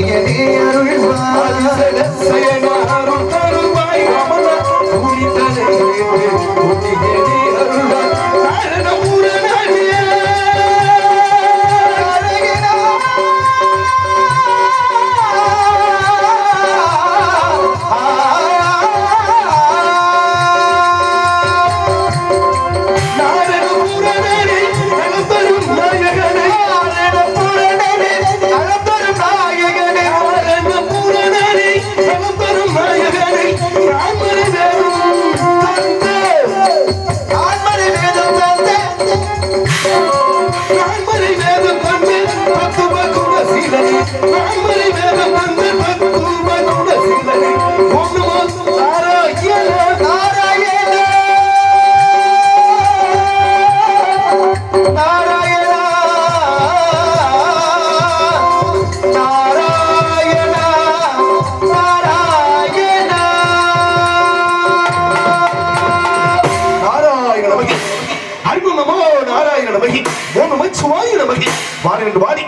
புண்ணியடி அருள்வாய். ஓம் நமச்சிவாய நமகி வாரி என்று வாடி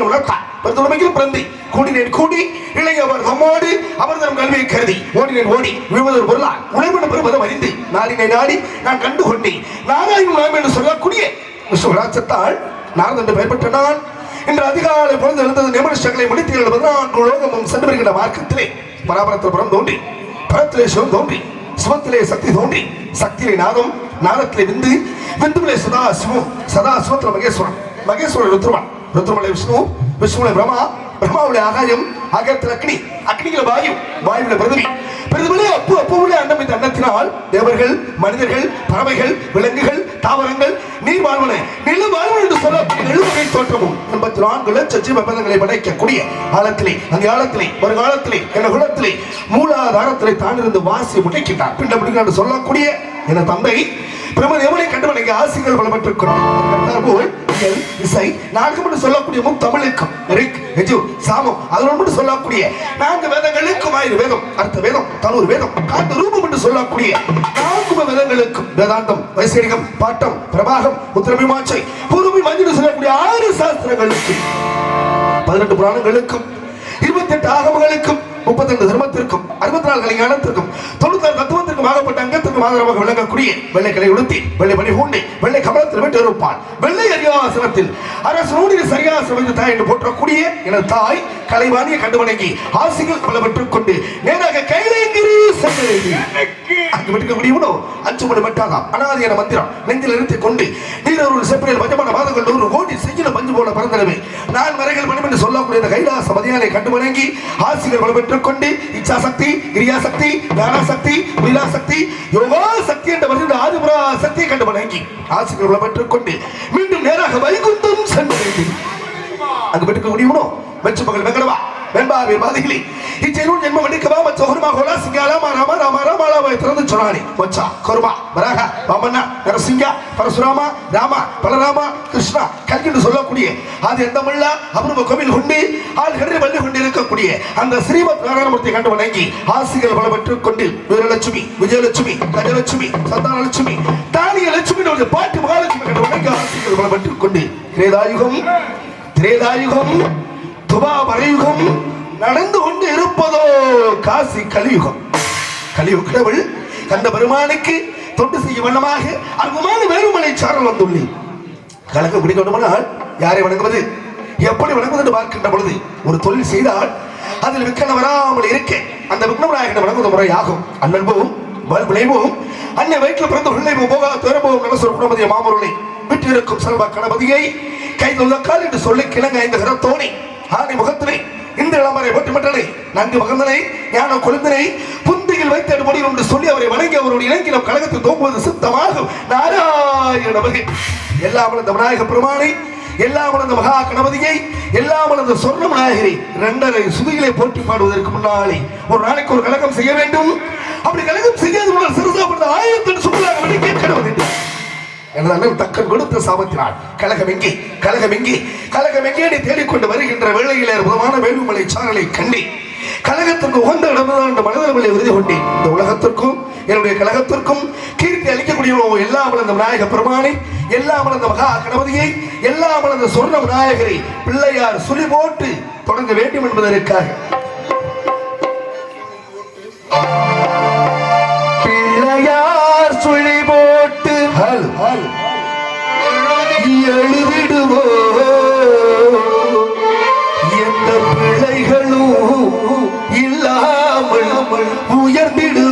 உணர்த்தா மருந்து பரதுலமையில் பிறந்தி கூடினேன் கூடி இளையவர் நம்மோடு அவர் தம் கல்வியை கருதி ஓடினேன் ஓடி விழுவதொரு பொருளா உழைவன பெறுவதும் அறிந்து நாடினை நாடி நான் கண்டு கொண்டேன் நாராயணன் நாம் என்று சொல்லக்கூடிய விஸ்வராட்சத்தால் நாரத என்று பெயர் பெற்ற நான் இன்று அதிகாலை பொழுது எழுந்தது நிமிஷங்களை முடித்து எழுபது பதினான்கு லோகமும் சென்று வருகின்ற மார்க்கத்திலே பராபரத்தில் புறம் தோன்றி பரத்திலே சிவம் தோன்றி சிவத்திலே சக்தி தோன்றி சக்தியிலே நாதம் நாதத்திலே விந்து விந்துவிலே சதா சிவம் சதா சிவத்துல மகேஸ்வரன். மகேஸ்வரன் ருத்ரவன். ருத்ரமலை விஷ்ணு விஷ்ணுவிலே பிரமா பிரம்மாவுடைய ஆகாயம் ஆகாயத்தில் அக்னி. அக்னியில வாயு வாயுவில பிரதிபி. பிரதிபலே அப்பு அப்புவிலே அண்டம் இந்த அன்னத்தினால் தேவர்கள் மனிதர்கள் பறவைகள் விலங்குகள் தாவரங்கள் நீர் வாழ்வன நில வாழ்வன என்று சொல்ல எழுவகை தோற்றமும். எண்பத்தி நான்கு லட்ச ஜீவ படைக்கக்கூடிய காலத்திலே அந்த காலத்திலே ஒரு காலத்திலே என குலத்திலே மூலாதாரத்திலே தானிருந்து வாசி முடிக்கின்றார் பிண்ட முடிக்கிறார் சொல்லக்கூடிய என தந்தை பிரமன் எவனை கண்டவனைக்கு ஆசிகள் பல பெற்றுக் போல் இயல், இசை நான்கு மட்டும் சொல்லக்கூடிய முக் தமிழுக்கும் ரிக் எஜு சாமம் அதனோடு மட்டும் சொல்லக்கூடிய நான்கு வேதங்களுக்கும் ஆயிரம் வேதம் அர்த்த வேதம் தனூர் வேதம் காந்த ரூபம் என்று சொல்லக்கூடிய நான்கு வேதங்களுக்கும் வேதாந்தம் வைசேரிகம் பாட்டம் பிரபாகம் உத்தரமிமாச்சை பூர்வமி மஞ்சள் சொல்லக்கூடிய ஆறு சாஸ்திரங்களுக்கு பதினெட்டு புராணங்களுக்கும் இருபத்தி எட்டு ஆகமங்களுக்கும் முப்பத்தி ரெண்டு தர்மத்திற்கும் அறுபத்தி நாலு கலைஞானத்திற்கும் தொண்ணூத்தி ஆறு தத்துவத்திற்கும் ஆகப்பட்ட அங்கத்திற்கும் விளங்கக்கூடிய வெள்ளை கலை உடுத்தி வெள்ளை மணி பூண்டி வெள்ளை கமலத்தில் விட்டு இருப்பான் வெள்ளை அரியாசனத்தில் அரசனோடு சரியாசனம் வைத்து தாய் என்று போற்றக்கூடிய எனது தாய் கலைவாணியை கண்டு வணங்கி ஆசைகள் பலவற்றுக் கொண்டு நேராக கைலேங்கிரி முடியுமோ அஞ்சு மணி மட்டாதாம் அனாதி என மந்திரம் நெஞ்சில் நிறுத்திக் கொண்டு நீரொரு செப்பனில் பஞ்சமான மாதங்கள் நூறு கோடி செய்யல பஞ்சு போல பறந்தனவே. நான் வரைகள் மனம் என்று சொல்லக்கூடிய இந்த கைலாச மதியானை கண்டு வணங்கி ஆசிரியர் பலம் பெற்றுக் கொண்டு இச்சா சக்தி கிரியா சக்தி ஞான சக்தி லீலா சக்தி யோகா சக்தி என்ற வருகின்ற ஆதிபுரா சக்தியை கண்டு வணங்கி ஆசிரியர் பலம் பெற்றுக் கொண்டு மீண்டும் நேராக வைகுந்தம் சென்று அங்கு பெற்றுக்க முடியுமோ வெற்றி மகள் வெங்கடவா வெண்பாவி பாதிகளி இச்செயலும் ஜென்மம் அடிக்கவா மச்ச ஹோருமா ஹோலா சிங்காலா ராம ராம ராமாலாவை திறந்து சொன்னானி. மச்சா கருமா வராக வாமன்னா நரசிங்கா பரசுராமா ராமா பலராமா கிருஷ்ணா கல்கின்னு சொல்லக்கூடிய அது எந்த மல்ல? அபூர்வ கோவில் கொண்டு ஆள் கண்டு வள்ளி கொண்டு இருக்கக்கூடிய அந்த ஸ்ரீமத் நாராயணமூர்த்தி கண்டு வணங்கி ஆசிகள் பல பெற்றுக் கொண்டு வீரலட்சுமி விஜயலட்சுமி கஜலட்சுமி சந்தானலட்சுமி தானிய லட்சுமி ஒரு பாட்டு மகாலட்சுமி கண்டு வணங்கி ஆசிகள் பல பெற்றுக் கொண்டு திரேதாயுகம் திரேதாயுகம் துபாபரயுகம் நடந்து கொண்டு இருப்பதோ காசி கலியுகம். கலியுக கடவுள் கந்த பெருமானுக்கு தொண்டு செய்யும் வண்ணமாக அற்புதமான வேறுமலை சாரல் வந்துள்ளி. கலகம் பிடிக்க வேண்டுமானால் யாரை வணங்குவது? எப்படி வணங்குவது என்று பார்க்கின்ற பொழுது ஒரு தொழில் செய்தால் அதில் விக்கனம் வராமல் இருக்க அந்த விக்னவராயகனை வணங்குவது முறையாகும். அன்போம் விளைவோம் அன்னை வயிற்றில் பிறந்த உள்ளே போக துயரம்போம் நலசுர குணமதிய மாமருளை விட்டிருக்கும் செல்வ கணபதியை கைதுள்ள கால் என்று சொல்லி கிழங்க ஐந்து கரத்தோணி. ஆணை முகத்தினை இந்த இளமரை ஒட்டுமட்டனை நன்கு மகந்தனை ஞான கொழுந்தனை புந்தியில் வைத்து அடுபடி என்று சொல்லி அவரை வணங்கி அவருடைய இலங்கினம் கழகத்தில் தோங்குவது சித்தமாகும். நாராயண நமகே. எல்லாம் வளர்ந்த விநாயக பெருமானை எல்லாம் வளர்ந்த மகா கணபதியை எல்லாம் வளர்ந்த சொர்ண விநாயகரை இரண்டரை சுதிகளை போற்றி பாடுவதற்கு முன்னாலே ஒரு நாளைக்கு ஒரு கழகம் செய்ய வேண்டும். அப்படி கழகம் செய்யாத முன்னால் சிறுதாபடுத்த ஆயிரத்தெட்டு சுற்றுலாக வேண்டி கேட்கணும் எனது அண்ணன் தக்கன் கொடுத்த சாபத்தினாள் கழகம் எங்கே கழகம் எங்கே தேடிக்கொண்டு வருகின்ற வேளையிலே அற்புதமான வேலுமலை சாரலை கண்டி கழகத்திற்கு உகந்த இடம்தான் என்ற உறுதி கொண்டேன். இந்த உலகத்திற்கும் என்னுடைய கழகத்திற்கும் கீர்த்தி அளிக்கக்கூடிய எல்லா வளர்ந்த விநாயக பெருமானை எல்லா வளர்ந்த மகா கணபதியை எல்லா வளர்ந்த சொர்ண விநாயகரை பிள்ளையார் சுழி போட்டு தொடங்க வேண்டும் என்பதற்காக. எழுதிடுவோ எந்த பிள்ளைகளும் இல்லாமல் உயர்ந்திடுவோ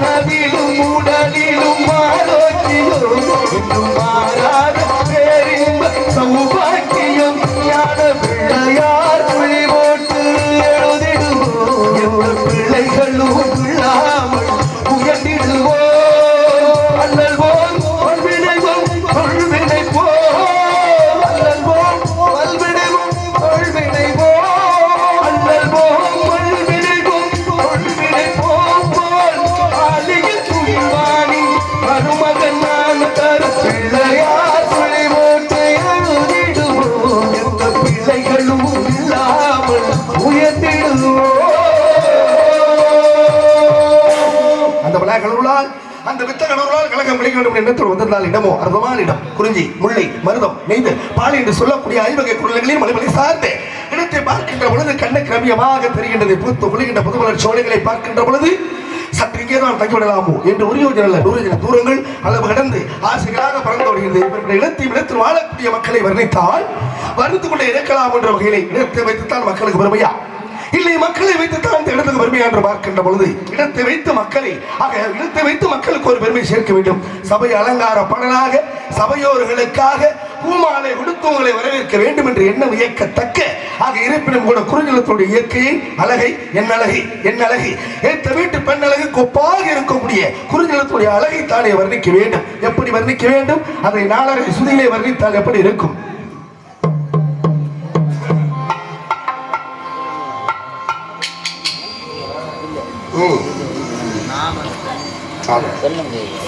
மனதிலும் உடலிலும் ஆரோக்கியம். மாறாத பேரின்ப சௌபாக்கியம். அடுத்த கணவர்களால் கலகம் கிடைக்க வேண்டும் எண்ணத்தில் வந்திருந்தால் இடமோ அர்த்தமான இடம். குறிஞ்சி முல்லை மருதம் நெய்தல் பால் என்று சொல்லக்கூடிய ஐவகை குரல்களில் மலைமலை சார்ந்தே இடத்தை பார்க்கின்ற பொழுது கண்ண கிரமியமாக தெரிகின்றது பூத்து குளிக்கின்ற புதுமலர் சோலைகளை பார்க்கின்ற பொழுது சற்று இங்கே தான் தங்கிவிடலாமோ என்று ஒரு யோஜனை தூரங்கள் அளவு கடந்து ஆசைகளாக பறந்து வருகிறது இப்படிப்பட்ட இடத்தை இடத்தில் வாழக்கூடிய மக்களை வர்ணித்தால் வருந்து கொண்டே இருக்கலாம் என்ற வகையிலே இடத்தை வைத்துத்தான் மக்களுக்கு பெருமையா? இல்லை மக்களை வைத்துத்தான் இந்த இடத்துக்கு பெருமை என்று பார்க்கின்ற பொழுது இடத்தை வைத்து மக்களை ஆக இடத்தை வைத்து மக்களுக்கு ஒரு பெருமை சேர்க்க வேண்டும். சபை அலங்கார பலனாக சபையோர்களுக்காக பூமாலை உடுத்தவங்களை வரவேற்க வேண்டும் என்று எண்ணம் இயக்கத்தக்க ஆக இருப்பினும் கூட குறிஞ்சலத்துடைய இயற்கையை அழகை என் அழகை என் அழகை ஏத்த வீட்டு பெண் அழகு கொப்பாக இருக்கக்கூடிய குறிஞ்சலத்துடைய அழகை தானே வர்ணிக்க வேண்டும். எப்படி வர்ணிக்க வேண்டும்? அதை நாளரை சுதியிலே வர்ணித்தால் எப்படி இருக்கும்? ganun eh.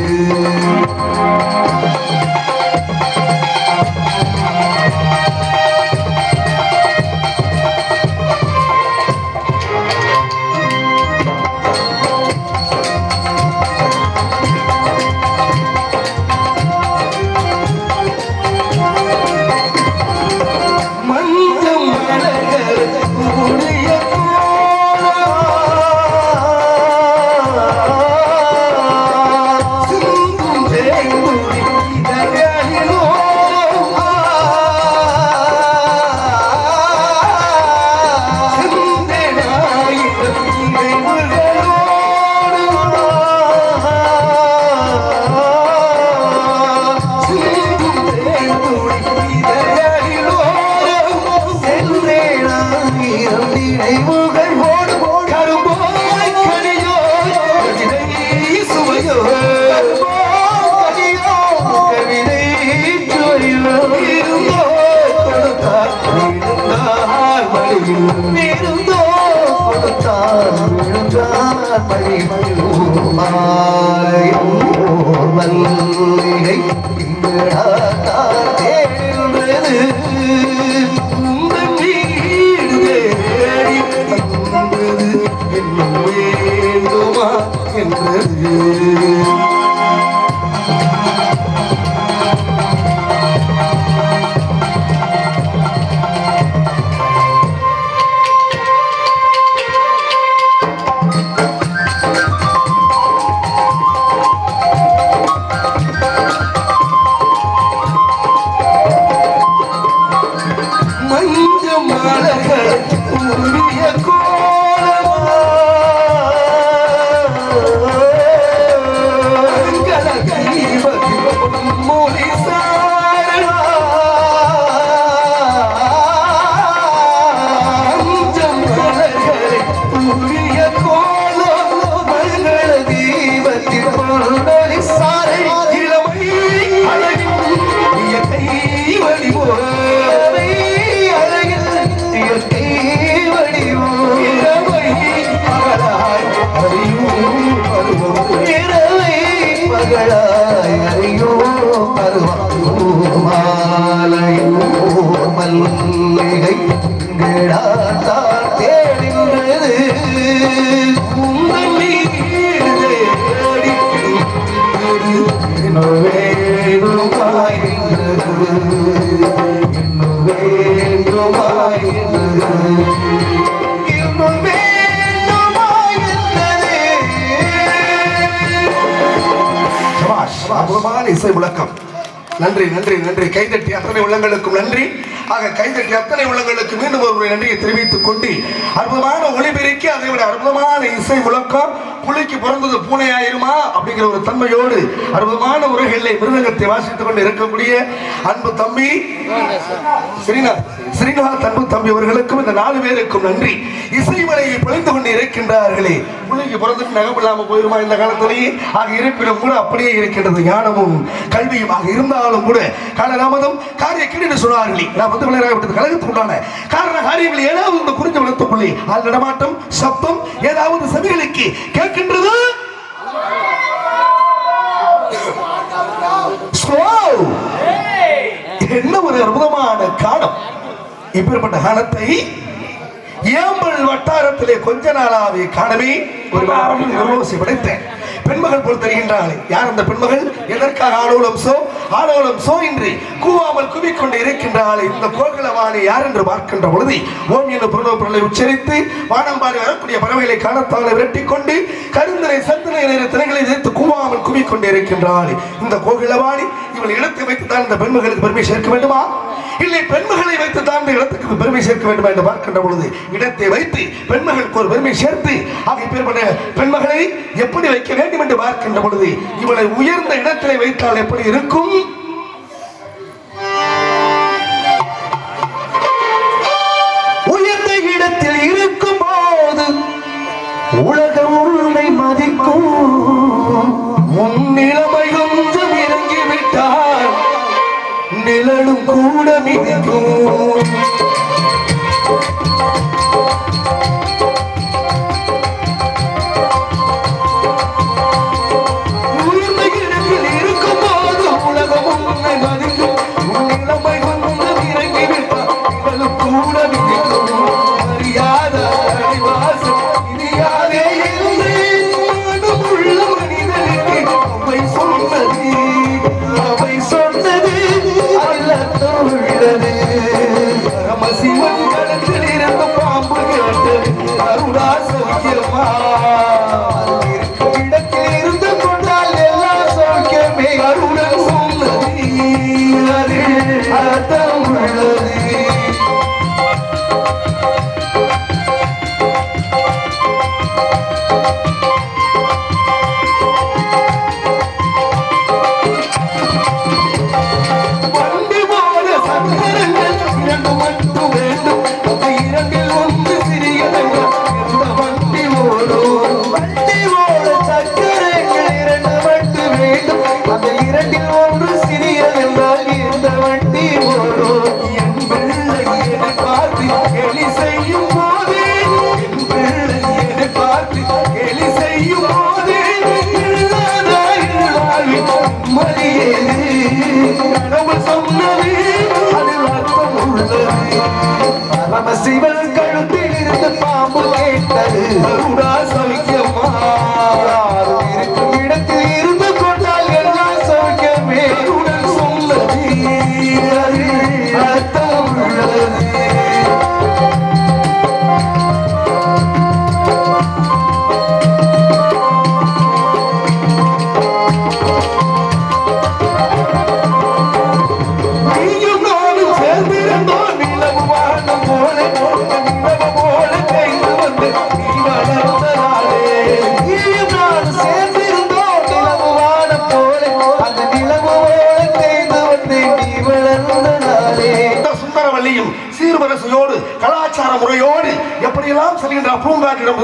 விழுந்தார் இருந்தோ கொடுத்தார் விழுந்தார் மடியில். மல்லிகை இங்கடா தேடுகிறது வேண்டுமா என்றது நன்றி நன்றி நன்றி. கைதட்டி அத்தனை உள்ளங்களுக்கும் நன்றி. ஆக கைதட்டி அத்தனை உள்ளங்களுக்கு மீண்டும் ஒரு நன்றியை தெரிவித்துக் கொண்டு அற்புதமான ஒளிபெருக்கி அதை விட அற்புதமான இசை முழக்கம் புலிக்கு பிறந்தது பூனையாயிருமா? அப்படிங்கிற ஒரு தன்மையோடு அற்புதமான உரைகளிலே மிருதங்கத்தை வாசித்துக் கொண்டு இருக்கக்கூடிய அன்பு தம்பி ஸ்ரீநாத் ஸ்ரீநாத் அன்பு தம்பி அவர்களுக்கும் இந்த நாலு பேருக்கும் நன்றி. இசைமலையை பொழிந்து கொண்டு இருக்கின்றார்களே. புலிக்கு பிறந்துட்டு நகம் இல்லாமல் போயிருமா இந்த காலத்திலேயே? ஆக இருப்பிடம் கூட அப்படியே இருக்கின்றது ஞானமும் கல்வியும். ஆக இருந்தாலும் கூட காலதாமதம் காரிய கிணறு சொன்னார்களே. நான் வந்து விளையாட விட்டது. கழகத்துக்கு உண்டான காரண காரியங்கள் ஏதாவது இந்த குறிஞ்ச புள்ளி ஆள் நடமாட்டம் சப்தம் ஏதாவது சபைகளுக்கு கேட்க Slow. என்ன ஒரு அற்புதமான காலம் இப்பேற்பட்ட காலத்தை ஏம்பல் வட்டாரத்திலே கொஞ்ச நாளாவே காணவே ஒரு யோசி படைத்தேன் பெண்மகள் போல் தருகின்றாளே. யார் அந்த பெண்மகள்? எதற்காக ஆலோலம் சோ? ஆலோலம் சோ இன்றி கூவாமல் குவிக்கொண்டு இருக்கின்றாளே. இந்த கோகலவாணி யார் என்று பார்க்கின்ற பொழுது ஓம் என்ற புரணவ பொருளை உச்சரித்து வானம்பாடி வரக்கூடிய பறவைகளை காணத்தாலே விரட்டிக் கொண்டு கருந்தனை சந்தனை நேர திரைகளை எதிர்த்து கூவாமல் குவிக்கொண்டு இருக்கின்றாள். இந்த கோகிலவாணி இவள் இடத்தை வைத்து தான் இந்த பெண்மகளுக்கு பெருமை சேர்க்க வேண்டுமா? இல்லை பெண்மகளை வைத்து தான் இந்த இடத்துக்கு பெருமை சேர்க்க வேண்டும் என்று பார்க்கின்ற பொழுது இடத்தை வைத்து பெண்மகளுக்கு ஒரு பெருமை சேர்த்து ஆகிய பேர்பட்ட பெண்மகளை எப்படி வைக்க வேண்டும் என்று பார்க்கின்ற பொழுது இவளை உயர்ந்த இடத்திலே வைத்தால் எப்படி இருக்கும்? உயர்ந்த இடத்தில் இருக்கும் போது உலகம் உன்னை மதிக்கும். முன்னிலம் நிழலும் கூட மிதிக்கும்.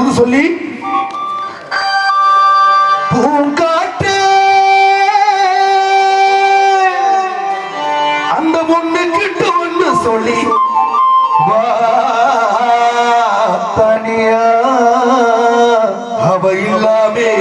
தொடர்ந்து சொல்லி பூங்காற்றே அந்த பொண்ணு கிட்ட ஒண்ணு சொல்லி தனியா அவ இல்லாமே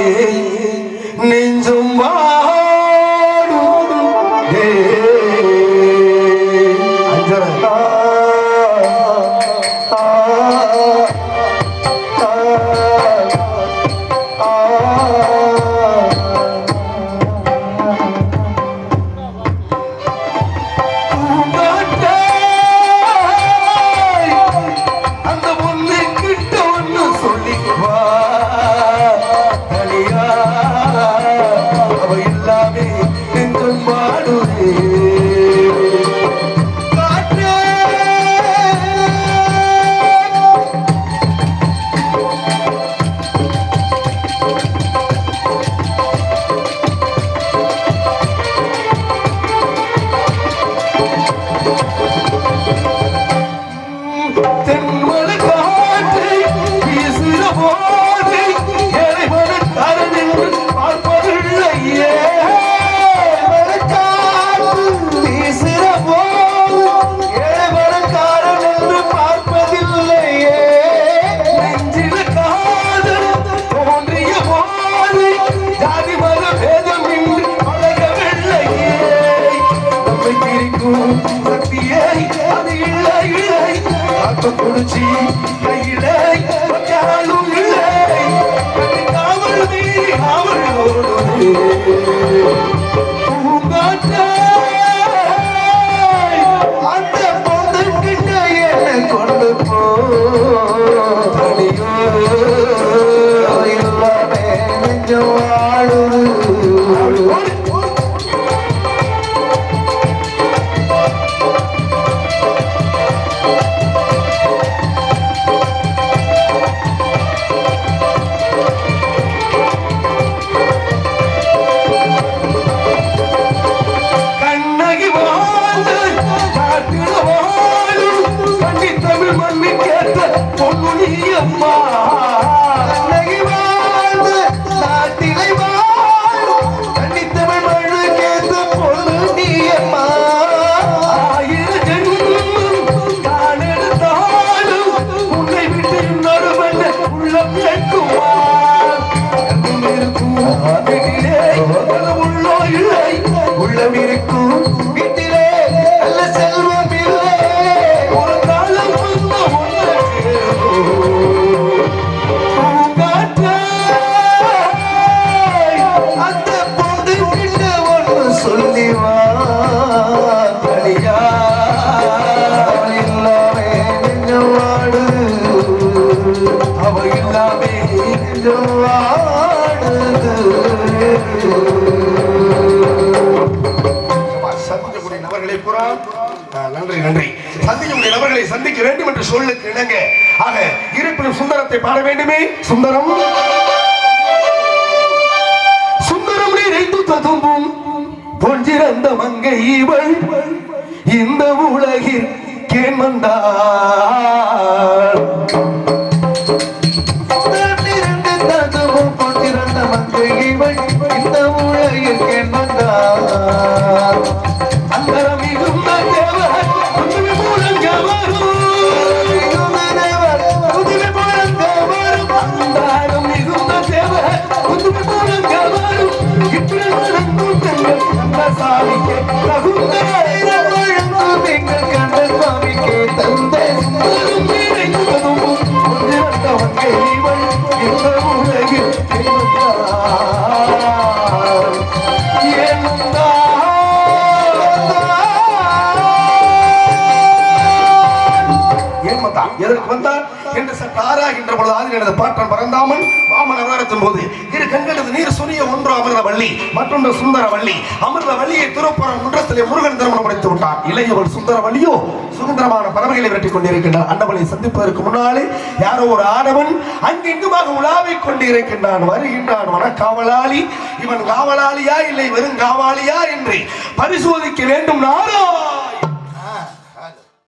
kunyo நபர்களை புறம். நன்றி நன்றி. சந்திக்கக்கூடிய நபர்களை சந்திக்க வேண்டும் என்று சொல்லுக்கு இணங்க. ஆக இருப்பினும் சுந்தரத்தை பாட வேண்டுமே? சுந்தரம். சுந்தரம் நிறைந்து ததும்பும் பொன்றிறந்த மங்கை இவள். இந்த உலகில் கேன் வந்தாள். எதற்கு வந்தார் என்று சற்று ஆராய்கின்ற பொழுது ஆதி ஆதிரியனது பாட்டன் பரந்தாமன் பார்க்கும் போது இரு கண்களது நீர் சுனிய ஒன்று அமிர்தவள்ளி மற்றொன்று சுந்தரவள்ளி அமிர்தவள்ளியை திருப்புறம் முன்றத்திலே முருகன் திருமணம் விட்டார். இளையவள் சுந்தரவள்ளியோ சுதந்திரமான பறவைகளை விரட்டி கொண்டிருக்கின்றார் அன்னவளை சந்திப்பதற்கு முன்னாலே யாரோ ஒரு ஆடவன் அங்கெங்குமாக உலாவிக் கொண்டிருக்கின்றான். வருகின்றான் வனக்காவலாளி. இவன் காவலாளியா இல்லை வெறும் காவாளியா என்று பரிசோதிக்க வேண்டும். நாரா